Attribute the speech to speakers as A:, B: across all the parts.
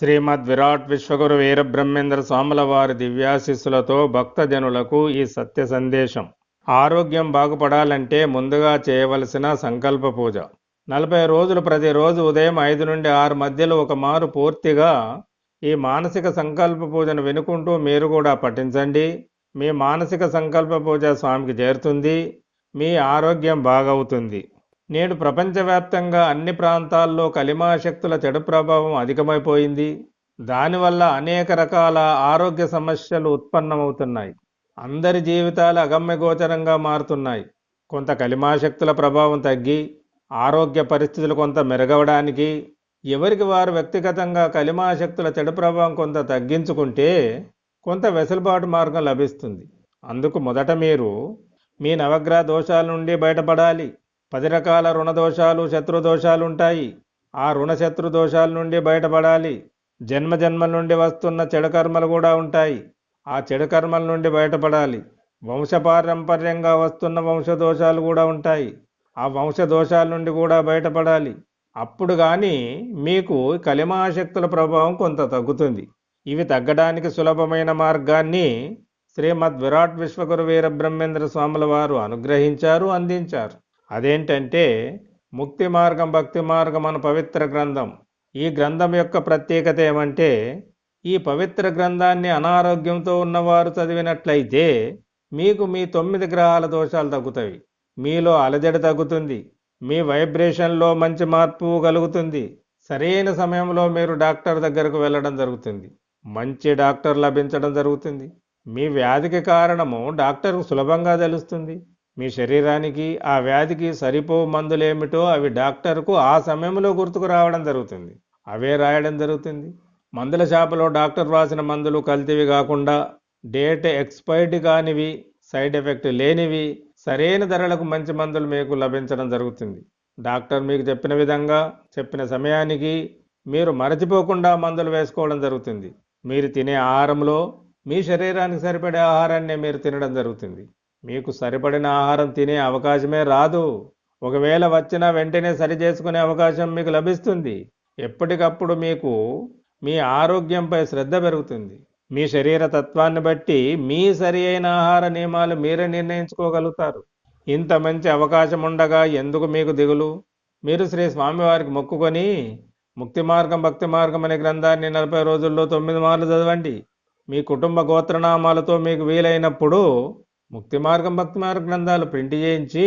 A: శ్రీమద్ విరాట్ విశ్వగురు వీరబ్రహ్మేంద్ర స్వాముల వారి దివ్యాశిస్సులతో భక్తజనులకు ఈ సత్య సందేశం. ఆరోగ్యం బాగుపడాలంటే ముందుగా చేయవలసిన సంకల్ప పూజ. నలభై రోజులు ప్రతిరోజు ఉదయం ఐదు నుండి ఆరు మధ్యలో ఒక మారు పూర్తిగా ఈ మానసిక సంకల్ప పూజను వినుకుంటూ మీరు కూడా పఠించండి. మీ మానసిక సంకల్ప పూజ స్వామికి చేరుతుంది. మీ ఆరోగ్యం బాగవుతుంది. నేడు ప్రపంచవ్యాప్తంగా అన్ని ప్రాంతాల్లో కలిమా శక్తుల చెడు ప్రభావం అధికమైపోయింది. దానివల్ల అనేక రకాల ఆరోగ్య సమస్యలు ఉత్పన్నమవుతున్నాయి. అందరి జీవితాలు అగమ్యగోచరంగా మారుతున్నాయి. కొంత కలిమాశక్తుల ప్రభావం తగ్గి ఆరోగ్య పరిస్థితులు కొంత మెరుగవడానికి ఎవరికి వారు వ్యక్తిగతంగా కలిమాశక్తుల చెడు ప్రభావం కొంత తగ్గించుకుంటే కొంత వెసులుబాటు మార్గం లభిస్తుంది. అందుకు మొదట మీరు మీ నవగ్రహ దోషాల నుండి బయటపడాలి. పది రకాల రుణదోషాలు శత్రుదోషాలుంటాయి. ఉంటాయి ఆ రుణ దోషాల నుండి బయటపడాలి. జన్మ జన్మల నుండి వస్తున్న చెడుకర్మలు కూడా ఉంటాయి. ఆ చెడుకర్మల నుండి బయటపడాలి. వంశపారంపర్యంగా వస్తున్న వంశదోషాలు కూడా ఉంటాయి. ఆ వంశదోషాల నుండి కూడా బయటపడాలి. అప్పుడు కానీ మీకు కలిమాశక్తుల ప్రభావం కొంత తగ్గుతుంది. ఇవి తగ్గడానికి సులభమైన మార్గాన్ని శ్రీమద్ విరాట్ విశ్వగురు వీర బ్రహ్మేంద్ర స్వాముల వారు అనుగ్రహించారు అందించారు. అదేంటంటే ముక్తి మార్గం భక్తి మార్గం అన్న పవిత్ర గ్రంథం. ఈ గ్రంథం యొక్క ప్రత్యేకత ఏమంటే ఈ పవిత్ర గ్రంథాన్ని అనారోగ్యంతో ఉన్నవారు చదివినట్లయితే మీకు మీ తొమ్మిది గ్రహాల దోషాలు తగ్గుతాయి. మీలో అలజడి తగ్గుతుంది. మీ వైబ్రేషన్లో మంచి మార్పు కలుగుతుంది. సరైన సమయంలో మీరు డాక్టర్ దగ్గరకు వెళ్ళడం జరుగుతుంది. మంచి డాక్టర్ లభించడం జరుగుతుంది. మీ వ్యాధికి కారణము డాక్టర్కు సులభంగా తెలుస్తుంది. మీ శరీరానికి ఆ వ్యాధికి సరిపో మందులేమిటో అవి డాక్టర్కు ఆ సమయంలో గుర్తుకు రావడం జరుగుతుంది. అవే రాయడం జరుగుతుంది. మందుల షాపులో డాక్టర్ రాసిన మందులు కల్తీవి కాకుండా డేట్ ఎక్స్పైర్డ్ కానివి సైడ్ ఎఫెక్ట్ లేనివి సరైన ధరలకు మంచి మందులు మీకు లభించడం జరుగుతుంది. డాక్టర్ మీకు చెప్పిన విధంగా చెప్పిన సమయానికి మీరు మరచిపోకుండా మందులు వేసుకోవడం జరుగుతుంది. మీరు తినే ఆహారంలో మీ శరీరానికి సరిపడే ఆహారాన్ని మీరు తినడం జరుగుతుంది. మీకు సరిపడిన ఆహారం తినే అవకాశమే రాదు. ఒకవేళ వచ్చినా వెంటనే సరి చేసుకునే అవకాశం మీకు లభిస్తుంది. ఎప్పటికప్పుడు మీకు మీ ఆరోగ్యంపై శ్రద్ధ పెరుగుతుంది. మీ శరీర తత్వాన్ని బట్టి మీ సరి అయిన ఆహార నియమాలు మీరే నిర్ణయించుకోగలుగుతారు. ఇంత మంచి అవకాశం ఉండగా ఎందుకు మీకు దిగులు? మీరు శ్రీ స్వామివారికి మొక్కుకొని ముక్తి మార్గం భక్తి మార్గం అనే గ్రంథాన్ని నలభై రోజుల్లో తొమ్మిది మార్లు చదవండి. మీ కుటుంబ గోత్రనామాలతో మీకు వీలైనప్పుడు ముక్తి మార్గం భక్తి మార్గ గ్రంథాలు ప్రింట్ చేయించి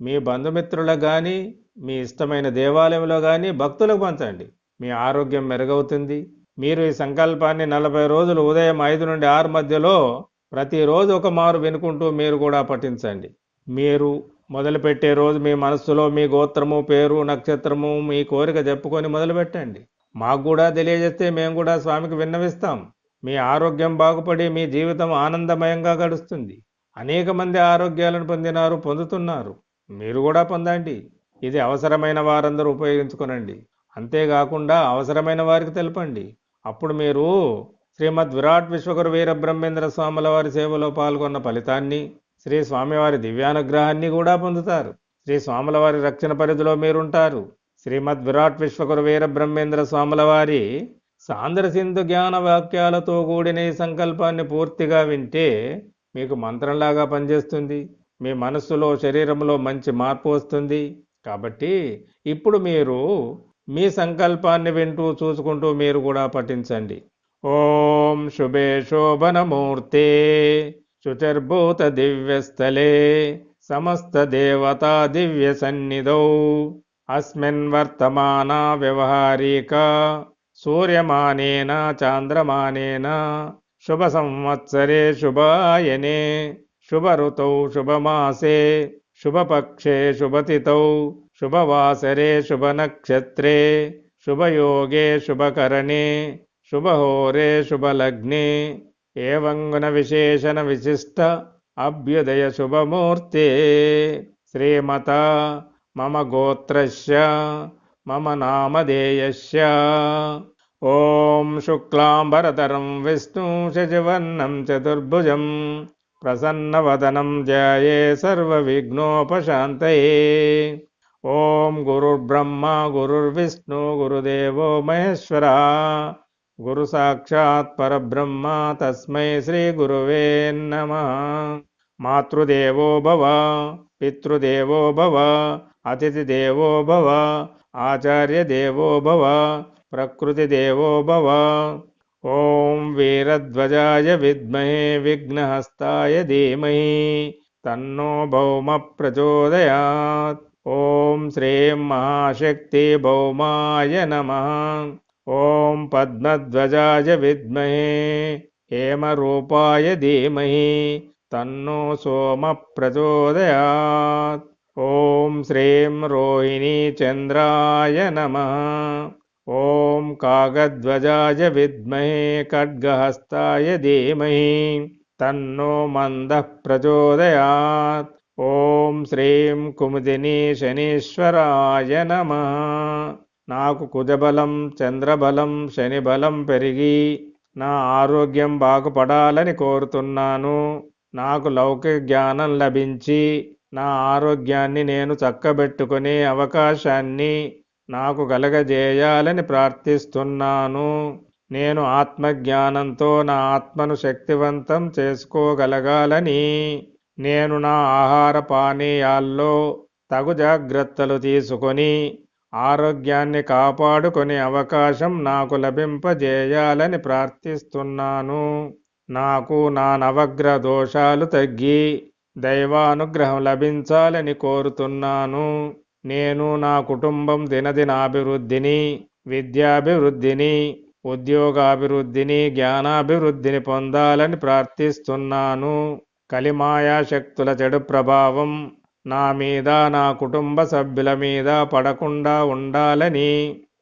A: మీ బంధుమిత్రులకు కానీ మీ ఇష్టమైన దేవాలయంలో కానీ భక్తులకు పంచండి. మీ ఆరోగ్యం మెరుగవుతుంది. మీరు ఈ సంకల్పాన్ని నలభై రోజులు ఉదయం ఐదు నుండి ఆరు మధ్యలో ప్రతిరోజు ఒక మారు వినుకుంటూ మీరు కూడా పఠించండి. మీరు మొదలుపెట్టే రోజు మీ మనస్సులో మీ గోత్రము పేరు నక్షత్రము మీ కోరిక చెప్పుకొని మొదలుపెట్టండి. మాకు కూడా తెలియజేస్తే మేము కూడా స్వామికి విన్నవిస్తాం. మీ ఆరోగ్యం బాగుపడి మీ జీవితం ఆనందమయంగా గడుస్తుంది. అనేక మంది ఆరోగ్యాలను పొందినారు పొందుతున్నారు. మీరు కూడా పొందండి. ఇది అవసరమైన వారందరూ ఉపయోగించుకోనండి. అంతేకాకుండా అవసరమైన వారికి తెలపండి. అప్పుడు మీరు శ్రీమద్ విరాట్ విశ్వగురు వీర బ్రహ్మేంద్ర స్వాముల వారి సేవలో పాల్గొన్న ఫలితాన్ని శ్రీ స్వామివారి దివ్యానుగ్రహాన్ని కూడా పొందుతారు. శ్రీ స్వాముల వారి రక్షణ పరిధిలో మీరుంటారు. శ్రీమద్ విరాట్ విశ్వగురు వీరబ్రహ్మేంద్ర స్వాముల వారి సాంద్రసింధు జ్ఞాన వాక్యాలతో కూడిన ఈ సంకల్పాన్ని పూర్తిగా వింటే మీకు మంత్రంలాగా పనిచేస్తుంది. మీ మనస్సులో శరీరంలో మంచి మార్పు వస్తుంది. కాబట్టి ఇప్పుడు మీరు మీ సంకల్పాన్ని వింటూ చూసుకుంటూ మీరు కూడా పఠించండి. ఓం శుభే శోభనమూర్తే శుచర్భూత దివ్యస్థలే సమస్త దేవతా దివ్య సన్నిధౌ. అస్మిన్ వర్తమాన వ్యవహారిక సూర్యమానేన చాంద్రమానేన. ಶುಭ ಸಂವತ್ಸರೆ ಶುಭಾಯನೆ ಶುಭ ಋತೌ ಶುಭ ಮಾಸೆ ಶುಭ ಪಕ್ಷೆ ಶುಭತಿಥೌ ಶುಭವಾಸರೆ ಶುಭ ನಕ್ಷತ್ರೆ ಶುಭಯೋಗೆ ಶುಭಕರಣೆ ಶುಭಹೋರೆ ಶುಭಲಗ್ನೆ ಏವಂಗುಣವಿಶೇಷಣ ವಿಶಿಷ್ಟ ಅಭ್ಯುದಯ ಶುಭಮೂರ್ತೆ ಶ್ರೀಮತ ಮಮ ಗೋತ್ರಶ್ಯ ಮಮ ನಾಮಧೇಯಶ್ಯ ॐ शुक्लाम्बरतरं विष्णुं शशिवर्णं चतुर्भुजं प्रसन्नवदनं जाये सर्वविघ्नोपशान्तये। ॐ गुरुर्ब्रह्मा गुरुर्विष्णु गुरुदेवो महेश्वर। गुरुसाक्षात् परब्रह्म तस्मै श्रीगुरुवे नमः। मातृदेवो भव पितृदेवो भव अतिथिदेवो भव आचार्यदेवो भव प्रकृतिदेवो भव ॐ वीरध्वजाय विद्महे विघ्नहस्ताय धीमहि तन्नो भौमः प्रचोदयात् ॐ श्रीं महाशक्ति भौमाय नमः। ॐ पद्मध्वजाय विद्महे हेमरूपाय धीमहि तन्नो सोमः प्रचोदयात् ॐ श्रीं रोहिणीचन्द्राय नमः। ఓం కాగధ్వజాయ విద్మహే ఖడ్గహస్తాయ ధీమహి తన్నో మంద ప్రచోదయాత్. ఓం శ్రీం కుముదిని శనీశ్వరాయ నమ. నాకు కుజబలం చంద్రబలం శనిబలం పెరిగి నా ఆరోగ్యం బాగుపడాలని కోరుతున్నాను. నాకు లౌకిక జ్ఞానం లభించి నా ఆరోగ్యాన్ని నేను చక్కబెట్టుకునే అవకాశాన్ని నాకు కలగజేయాలని ప్రార్థిస్తున్నాను. నేను ఆత్మజ్ఞానంతో నా ఆత్మను శక్తివంతం చేసుకోగలగాలని. నేను నా ఆహార పానీయాల్లో తగు జాగ్రత్తలు తీసుకొని ఆరోగ్యాన్ని కాపాడుకునే అవకాశం నాకు లభింపజేయాలని ప్రార్థిస్తున్నాను. నాకు నా నవగ్రహ దోషాలు తగ్గి దైవానుగ్రహం లభించాలని కోరుతున్నాను. నేను నా కుటుంబం దినదినాభివృద్ధిని విద్యాభివృద్ధిని ఉద్యోగాభివృద్ధిని జ్ఞానాభివృద్ధిని పొందాలని ప్రార్థిస్తున్నాను. కలిమాయా శక్తుల చెడు ప్రభావం నా మీద నా కుటుంబ సభ్యుల మీద పడకుండా ఉండాలని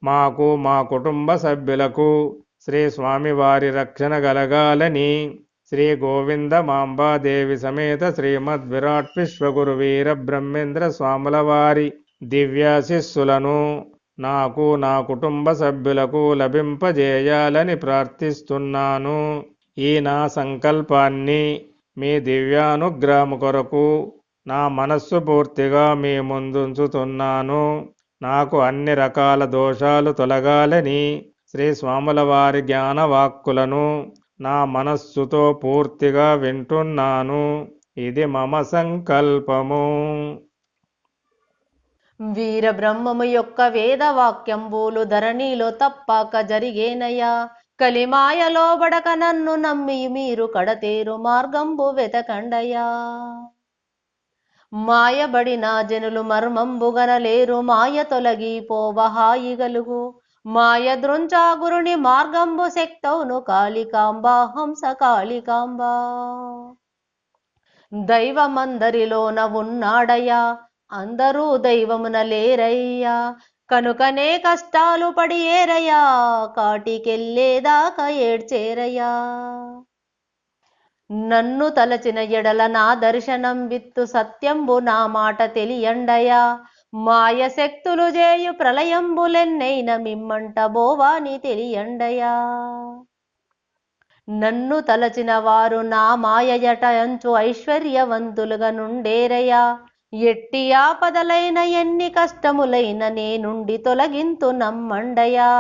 A: మాకు మా కుటుంబ సభ్యులకు శ్రీ స్వామివారి రక్షణ కలగాలని శ్రీ గోవింద మాంబాదేవి సమేత శ్రీమద్ విరాట్ విశ్వగురు వీర బ్రహ్మేంద్ర స్వాముల వారి దివ్యాశిస్సులను నాకు నా కుటుంబ సభ్యులకు లభింపజేయాలని ప్రార్థిస్తున్నాను. ఈ నా సంకల్పాన్ని మీ దివ్యానుగ్రహము కొరకు నా మనస్సు పూర్తిగా మీ ముందుంచుతున్నాను. నాకు అన్ని రకాల దోషాలు తొలగాలని శ్రీ స్వాముల వారి జ్ఞానవాక్కులను నా మనస్సుతో పూర్తిగా వింటున్నాను. ఇది మమ సంకల్పము.
B: వీరబ్రహ్మము యొక్క వేదవాక్యంబులు ధరణిలో తప్పక జరిగేనయ్యా. కలిమాయలో బడక నన్ను నమ్మి మీరు కడతేరు మార్గంబు వెతకండయ్యా. మాయబడిన జనులు మర్మంబుగనలేరు మాయ తొలగి హాయి గలుగు. మాయ దృంచా గురుని మార్గంబు శక్తౌను కాళికాంబ హంస కాళికాంబ. దైవమందరిలోన ఉన్నాడయ్యా. అందరూ దైవమున లేరయ్యా. కనుకనే కష్టాలు పడి ఏరయ్యా. కాటికెళ్ళేదాకా ఏడ్చేరయ్యా. నన్ను తలచిన ఎడల నా దర్శనం విత్తు సత్యంబు నా మాట తెలియండయా మాయ శక్తులు చేయు ప్రళయంబులెన్నైన మిమ్మంట బోవాని తెలియండయా నన్ను తలచిన వారు నా మాయయట అంచు ఐశ్వర్యవంతులుగా నుండేరయ్యా ఎట్టి ఆపదలైన ఎన్ని కష్టములైన నేనుండి తొలగింతు నమ్మండయా.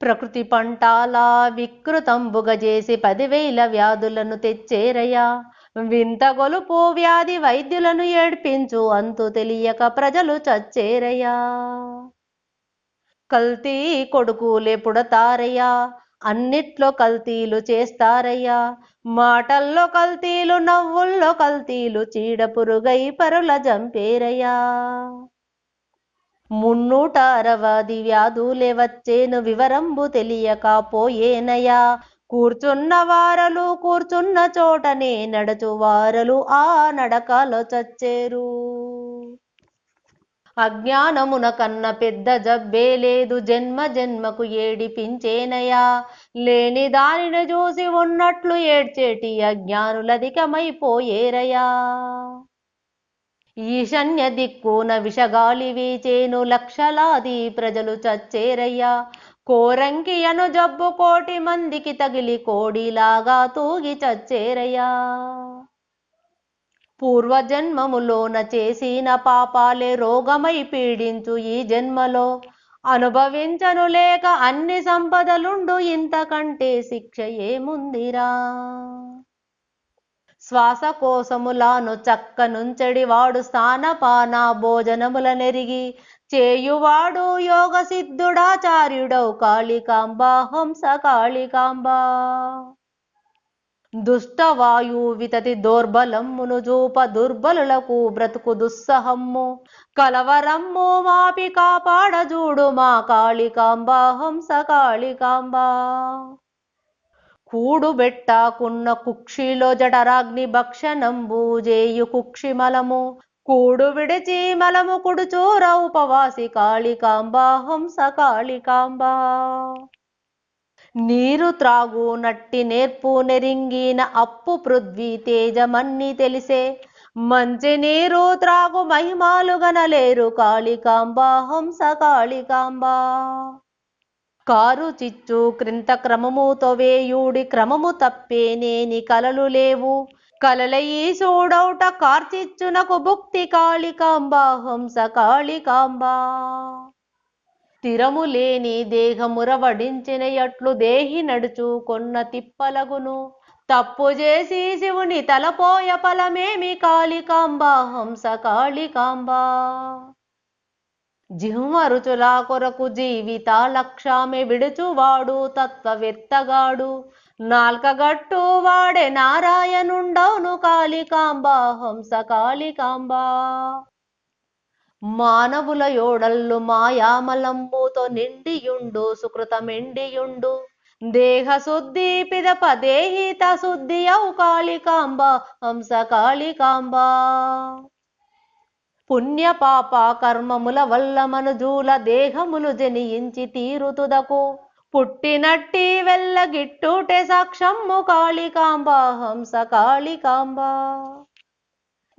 B: ప్రకృతి పంటాలా వికృతంబుగ చేసి పదివేల వ్యాధులను తెచ్చేరయ్యా వింత గొలుపు వ్యాధి వైద్యులను ఏడ్పించు అంతు తెలియక ప్రజలు చచ్చేరయ్యా కల్తీ కొడుకులే పుడతారయ్యా అన్నిట్లో కల్తీలు చేస్తారయ్యా. మాటల్లో కల్తీలు నవ్వుల్లో కల్తీలు చీడ పురుగై పరుల జంపేరయ్యా. మున్నూట అరవది వ్యాధులే వచ్చేను వివరంబు తెలియక పోయేనయా కూర్చున్న వారలు కూర్చున్న చోటనే నడచు వారలు ఆ నడకలో చచ్చేరు. అజ్ఞానమున కన్న పెద్ద జబ్బే లేదు. జన్మ జన్మకు ఏడిపించేనయా? లేని దానిని చూసి ఉన్నట్లు ఏడ్చేటి అజ్ఞానులధికమైపోయేరయా? ఈశన్య దిక్కున విషగాలి వీచేను లక్షలాది ప్రజలు చచ్చేరయ్యా. కోరంకి అను జబ్బు కోటి మందికి తగిలి కోడిలాగా తూగి చచ్చేరయ్యా. పూర్వజన్మములోన చేసిన పాపాలే రోగమై పీడించు ఈ జన్మలో. అనుభవించను లేక అన్ని సంపదలుండు ఇంతకంటే శిక్ష ఏముందిరా? శ్వాస కోసములాను చక్క నుంచడి వాడు స్థానపాన భోజనముల నెరిగి చేయువాడు యోగ సిద్ధుడాచార్యుడౌ కాళికాంబ హంస కాళికాంబ. దుష్టవాయు వితతి దోర్బలమ్మును చూప దుర్బలులకు బ్రతుకు దుస్సహమ్ము. కలవరమ్ము మాపి కాపాడజూడు మా కాళికాంబ హంస కాళికాంబ. కూడుబెట్టాకున్న కుక్షిలో జఠరాగ్ని భక్షణంబు జేయు కుక్షి మలము కూడు విడిచి మలము కుడుచూర ఉపవాసి కాళికాంబ హంస కాళికాంబ. నీరు త్రాగు నట్టి నేర్పు నెరింగిన అప్పు పృథ్వీ తేజమన్ని తెలిసే. మంచి నీరు త్రాగు మహిమాలు గనలేరు కాళికాంబ హంస కాళికాంబ. కారు చిచ్చు క్రింత క్రమము తొవేయుడి క్రమము తప్పేనేని కలలు లేవు. కలలయి చూడౌట కార్చిచ్చునకు భుక్తి కాళికాంబ హంస కాళికాంబ. స్థిరము లేని దేహమురవడించిన ఎట్లు దేహి నడుచు కొన్న తిప్పలగును. తప్పు చేసి శివుని తలపోయ ఫలమేమి కాళికాంబ హంస కాళికాంబ. జిహ్మ రుచుల కొరకు జీవిత లక్ష్యమే విడుచువాడు తత్వవేత్తగాడు. నాల్కగట్టు వాడే నారాయణుండవును కాళికాంబ హంస కాళికాంబ. మానవుల యోడల్లు మాయామలంబుతో నిండియుండు సుకృతమిండియుండు. దేహ శుద్ధి పిదప దేహిత శుద్ధి ఔ కాళికాంబ హంస కాళికాంబ. పుణ్య పాప కర్మముల వల్ల మనుజూల దేహములు జనియించి తీరుతుదకు. పుట్టినట్టి వెళ్ళగిట్టుటే సాక్షమ్ము కాళికాంబ హంస కాళికాంబ.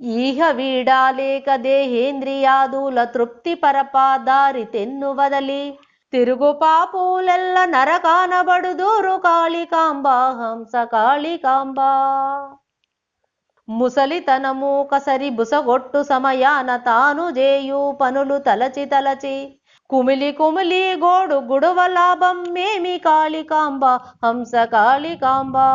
B: ఈహ వీడాలేక దేహేంద్రియాదుల తృప్తి పరపా దారి తెన్ను వదలి తిరుగు పాపులెల్ల నరకానబడుదూరు కాళికాంబ హంస కాళికాంబ. ముసలితనము కసరి బుసగొట్టు సమయాన తాను జేయు పనులు తలచి తలచి కుమిలి కుమిలి గోడు గుడవ లాభం మేమి కాళికాంబ హంస కాళికాంబా.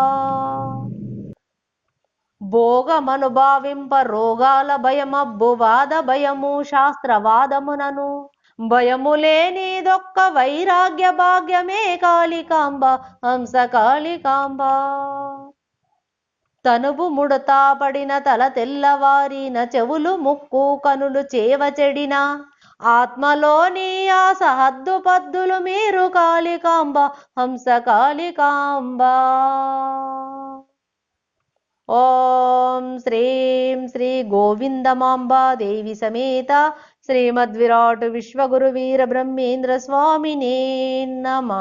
B: భోగమనుభావింప రోగాల భయమబ్బు వాద భయము శాస్త్రవాదమునను. భయము లేనిదొక్క వైరాగ్య భాగ్యమే కాళికాంబ హంస కాళికాంబ తనువు ముడతా పడిన తల తెల్లవారిన చెవులు ముక్కు కనులు చేవ చెడిన. ఆత్మలోని ఆ సహద్దు పద్దులు మీరు కాళికాంబ హంస కాళికాంబ ఓం శ్రీం శ్రీ గోవిందమాంబ దేవి సమేత శ్రీమద్విరాట్ విశ్వగురు వీర బ్రహ్మేంద్ర స్వామినే నమ.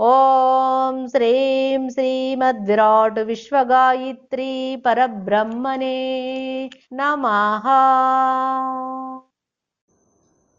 B: ఓం శ్రీం శ్రీమద్విరాట్ విశ్వగాయత్రీ పరబ్రహ్మణే నమ.